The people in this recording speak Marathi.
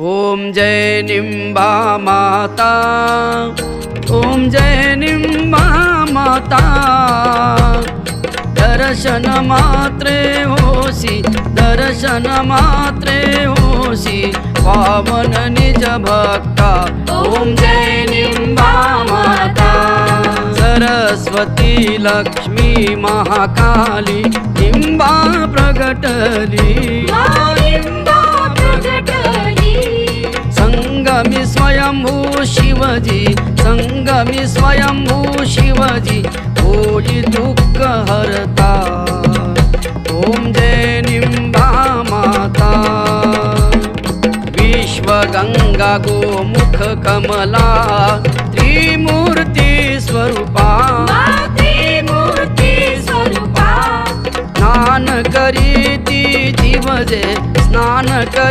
ॐ जय निम्बा माता ॐ जय निम्बा माता। दर्शन मात्रे होसी दर्शन मात्रे होसी पावन निज भक्ता। ॐ जय निम्बा माता। सरस्वती लक्ष्मी महाकाली निम्बा प्रगटली। संगमी स्वयंभू शिवजी संगमी स्वयंभू शिवजी होई दुःख हरता। ओम जय निंबा माता। विश्वगंगा गोमुख कमला त्रिमूर्ती स्वरूपा। स्नान करीती जीवजे स्नान कर